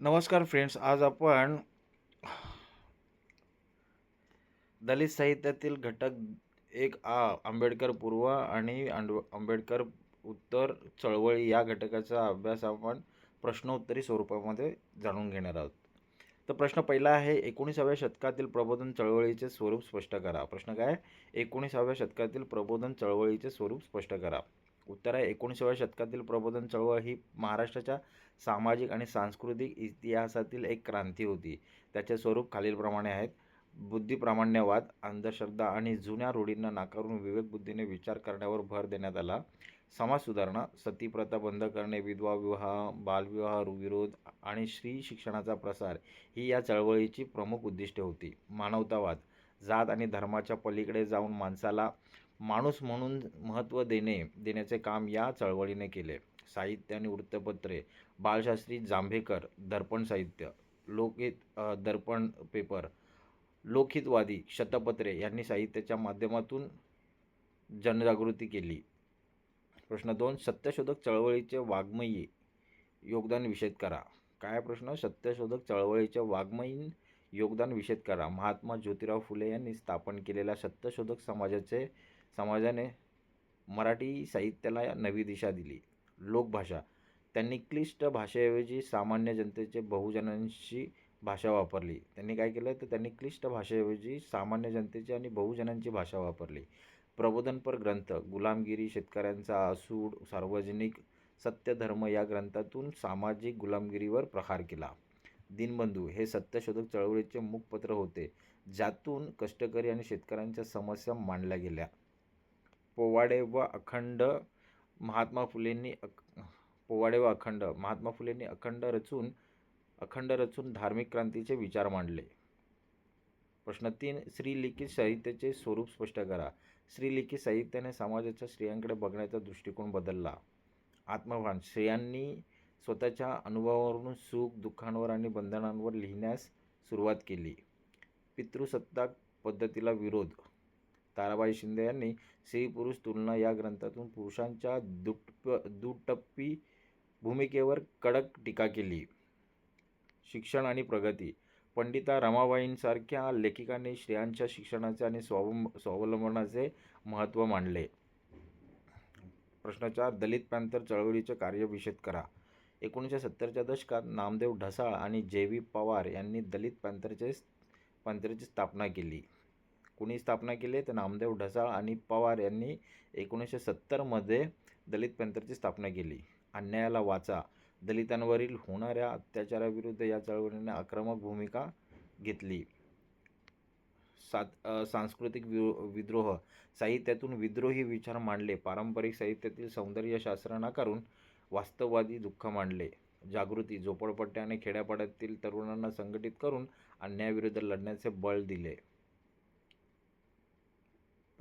नमस्कार फ्रेंड्स आज आपण दलित साहित्यातील घटक एक आ आंबेडकर पूर्व आणि आंबेडकर उत्तर चळवळी या घटकाचा अभ्यास आपण प्रश्नोत्तरी स्वरूपामध्ये जाणून घेणार आहोत. तर प्रश्न पहिला आहे एकोणीसाव्या शतकातील प्रबोधन चळवळीचे स्वरूप स्पष्ट करा. प्रश्न काय आहे? एकोणीसाव्या शतकातील प्रबोधन चळवळीचे स्वरूप स्पष्ट करा. उत्तर आहे एकोणीसाव्या शतकातील प्रबोधन चळवळ ही महाराष्ट्राच्या सामाजिक आणि सांस्कृतिक इतिहासातील एक क्रांती होती. त्याचे स्वरूप खालीलप्रमाणे आहेत. बुद्धिप्रामाण्यवाद अंधश्रद्धा आणि जुन्या रूढींना नाकारून विवेकबुद्धीने विचार करण्यावर भर देण्यात आला. समाज सुधारणा सतीप्रथा बंद करणे विधवा विवाह बालविवाह विरोध आणि स्त्री शिक्षणाचा प्रसार ही या चळवळीची प्रमुख उद्दिष्टे होती. मानवतावाद जात आणि धर्माच्या पलीकडे जाऊन माणसाला माणूस म्हणून महत्त्व देणे देण्याचे काम या चळवळीने केले. साहित्य आणि वृत्तपत्रे बाळशास्त्री जांभेकर दर्पण साहित्य लोकहित दर्पण पेपर लोकहितवादी शतपत्रे यांनी साहित्याच्या माध्यमातून जनजागृती केली. प्रश्न दोन सत्यशोधक चळवळीचे वाङ्मयी योगदान विषद करा. काय प्रश्न? सत्यशोधक चळवळीचे वाङ्मयीन योगदान विषद करा. महात्मा ज्योतिराव फुले यांनी स्थापन केलेल्या सत्यशोधक समाजाचे समाजाने मराठी साहित्याला नवी दिशा दिली. लोकभाषा. त्यांनी क्लिष्ट भाषेऐवजी सामान्य जनतेचे बहुजनांशी भाषा वापरली. त्यांनी काय केलं? तर त्यांनी क्लिष्ट भाषेऐवजी सामान्य जनतेची आणि बहुजनांची भाषा वापरली. प्रबोधनपर ग्रंथ गुलामगिरी शेतकऱ्यांचा आसूड सार्वजनिक सत्यधर्म या ग्रंथातून सामाजिक गुलामगिरीवर प्रहार केला. दिनबंधू हे सत्यशोधक चळवळीचे मुखपत्र होते ज्यातून कष्टकरी आणि शेतकऱ्यांच्या समस्या मांडल्या गेल्या. पोवाडे व अखंड महात्मा फुलेंनी अक पोवाडे व अखंड महात्मा फुलेंनी अखंड रचून अखंड रचून धार्मिक क्रांतीचे विचार मांडले. प्रश्न तीन स्त्रीलिखित साहित्याचे स्वरूप स्पष्ट करा. स्त्रीलिखित साहित्याने समाजाच्या स्त्रियांकडे बघण्याचा दृष्टिकोन बदलला. आत्मभान स्त्रियांनी स्वतःच्या अनुभवावरून सुख दुःखांवर आणि बंधनांवर लिहिण्यास सुरुवात केली. पितृसत्ताक पद्धतीला विरोध ताराबाई शिंदे यांनी स्त्री पुरुष तुलना या ग्रंथातून पुरुषांच्या दुटप दुटप्पी भूमिकेवर कडक टीका केली. शिक्षण आणि प्रगती. पंडिता रमाबाईंसारख्या लेखिकांनी स्त्रियांच्या शिक्षणाचे आणि स्वावं स्वावलंबनाचे महत्त्व मांडले. प्रश्नचार दलित पॅंथर चळवळीचे कार्य विषद करा. एकोणीसशे सत्तरच्या दशकात नामदेव ढसाळ आणि जे व्ही पवार यांनी दलित पॅंथरचे पॅंथरची स्थापना केली. कुणी स्थापना केली तर नामदेव ढसाळ आणि पवार यांनी एकोणीसशे सत्तरमध्ये दलित पॅंथरची स्थापना केली. अन्यायाला वाचा. दलितांवरील होणाऱ्या अत्याचाराविरुद्ध या चळवळीने आक्रमक भूमिका घेतली. सात सांस्कृतिक वि विद्रोह. साहित्यातून विद्रोही विचार मांडले. पारंपरिक साहित्यातील सौंदर्यशास्त्र नाकारून वास्तववादी दुःख मांडले. जागृती झोपडपट्ट्या आणि खेड्यापाड्यातील तरुणांना संघटित करून अन्यायाविरुद्ध लढण्याचे बळ दिले.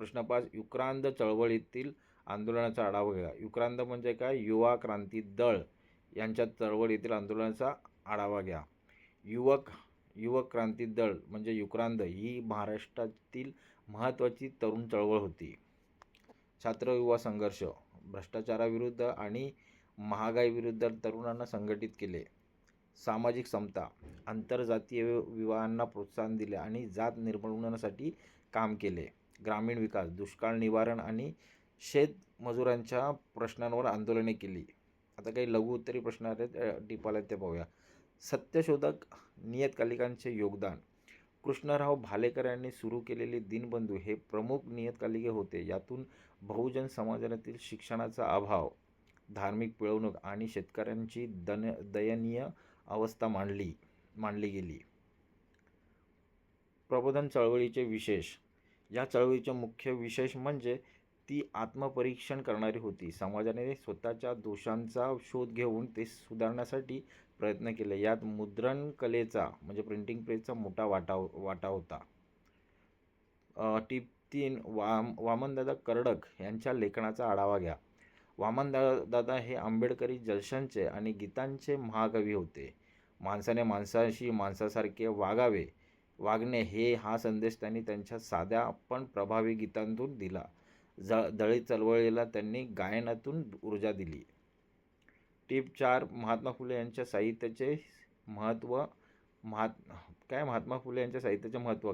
प्रश्न पाच युक्रांद चळवळीतील आंदोलनाचा आढावा घ्या युक्रांद म्हणजे काय? युवा क्रांती दळ यांच्या चळवळीतील आंदोलनाचा आढावा घ्या. युवक युवक क्रांती दळ म्हणजे युक्रांद ही महाराष्ट्रातील महत्त्वाची तरुण चळवळ होती. छात्र युवा संघर्ष भ्रष्टाचाराविरुद्ध आणि महागाईविरुद्ध तरुणांना संघटित केले. सामाजिक समता आंतरजातीय विवाहांना प्रोत्साहन दिले आणि जात निर्मूलनासाठी काम केले. ग्रामीण विकास दुष्काळ निवारण आणि शेतमजुरांच्या प्रश्नांवर आंदोलने केली. आता काही लघु उत्तरी प्रश्न आहेत अ, टिपाला ते पाहूया. सत्यशोधक नियतकालिकांचे योगदान. कृष्णराव भालेकर यांनी सुरू केलेले दिनबंधू हे प्रमुख नियतकालिके होते. यातून बहुजन समाजातील शिक्षणाचा अभाव धार्मिक पिळवणूक आणि शेतकऱ्यांची दन दयनीय अवस्था मांडली मांडली गेली. प्रबोधन चळवळीचे विशेष या चळवळीचे मुख्य विशेष म्हणजे ती आत्मपरीक्षण करणारी होती. समाजाने स्वतःच्या दोषांचा शोध घेऊन ते सुधारण्यासाठी प्रयत्न केले. यात मुद्रण कलेचा म्हणजे प्रिंटिंग प्रेसचा मोठा वाटा वाटा होता. टीप तीन वाम वामनदादा कर्डक यांच्या लेखनाचा आढावा घ्या. वामनदा दादा हे आंबेडकरी जलशांचे आणि गीतांचे महाकवी होते. माणसाने माणसाशी माणसासारखे वागावे वागणे हे हा संदेश त्यांनी त्यांच्या साध्या पण प्रभावी गीतांतून दिला. ज दळित चळवळीला त्यांनी गायनातून ऊर्जा दिली. टीप चार महात्मा फुले यांच्या साहित्याचे महत्त्व महात काय महात्मा फुले यांच्या साहित्याचे महत्त्व?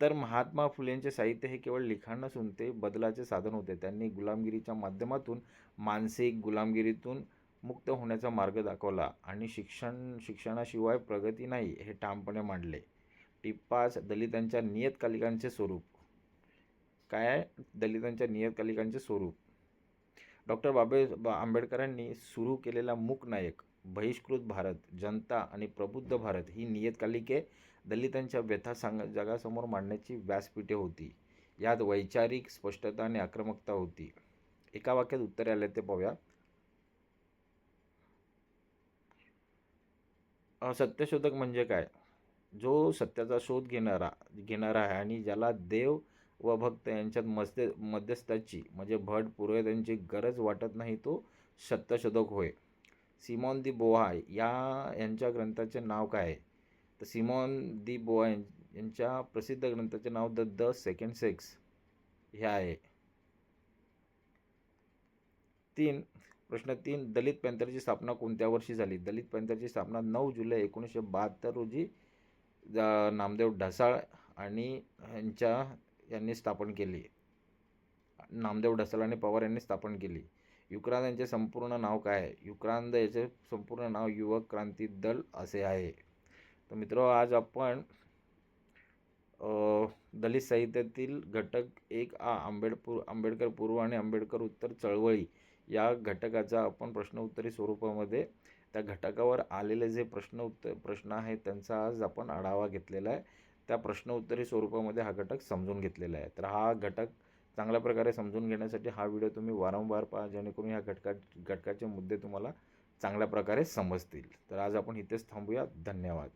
तर महात्मा फुलेंचे साहित्य हे केवळ लिखाण नसून ते बदलाचे साधन होते. त्यांनी गुलामगिरीच्या माध्यमातून मानसिक गुलामगिरीतून मुक्त होण्याचा मार्ग दाखवला आणि शिक्षण शिक्षणाशिवाय प्रगती नाही हे ठामपणे मांडले. टिप्पास दलितांच्या नियतकालिकांचे स्वरूप. काय आहे? दलितांच्या नियतकालिकांचे स्वरूप. डॉक्टर बाबे आंबेडकरांनी सुरू केलेला मूक नायक बहिष्कृत भारत जनता आणि प्रबुद्ध भारत ही नियतकालिके दलितांच्या व्यथा सांग जगासमोर मांडण्याची व्यासपीठे होती. यात वैचारिक स्पष्टता आणि आक्रमकता होती. एका वाक्यात उत्तरे आले ते पाहूया. सत्यशोधक म्हणजे काय? जो सत्याचा शोध घेणारा घेणारा आहे आणि ज्याला देव व भक्त यांच्यात मध्य मध्यस्थाची म्हणजे भट पुरोहितांची गरज वाटत नाही तो सत्यशोधक होय. सिमॉन दी बोहा या यांच्या ग्रंथाचे नाव काय आहे? तर सिमॉन दी बोहा यांच्या प्रसिद्ध ग्रंथाचे नाव द द सेकंड सेक्स हे आहे. तीन प्रश्न तीन दलित पॅंथरची स्थापना कोणत्या वर्षी झाली? दलित पॅंथरची स्थापना नऊ जुलै एकोणीसशे बहात्तर रोजी नामदेव ढसाळ आणि यांच्या यांनी स्थापन केली. नामदेव ढसाळ आणि पवार यांनी स्थापन केली. युक्रांद यांचे संपूर्ण नाव काय आहे? युक्रांद याचे संपूर्ण नाव युवक क्रांती दल असे आहे. तर मित्र आज आपण दलित साहित्यातील घटक एक आ आंबेडपूर आंबेडकर पूर्व आणि आंबेडकर उत्तर चळवळी या घटकाचा आपण प्रश्न उत्तरी स्वरूपामध्ये त्या घटकावर आलेले जे प्रश्न उत्तर प्रश्न आहेत त्यांचा आज आपण आढावा घेतलेला आहे. त्या प्रश्न उत्तरी स्वरूपामध्ये हा घटक समजून घेतलेला आहे. तर हा घटक चांगल्या प्रकारे समजून घेण्यासाठी हा व्हिडिओ तुम्ही वारंवार पहा जेणेकरून ह्या घटका घटकाचे मुद्दे तुम्हाला चांगल्या प्रकारे समजतील. तर आज आपण इथेच थांबूया. धन्यवाद.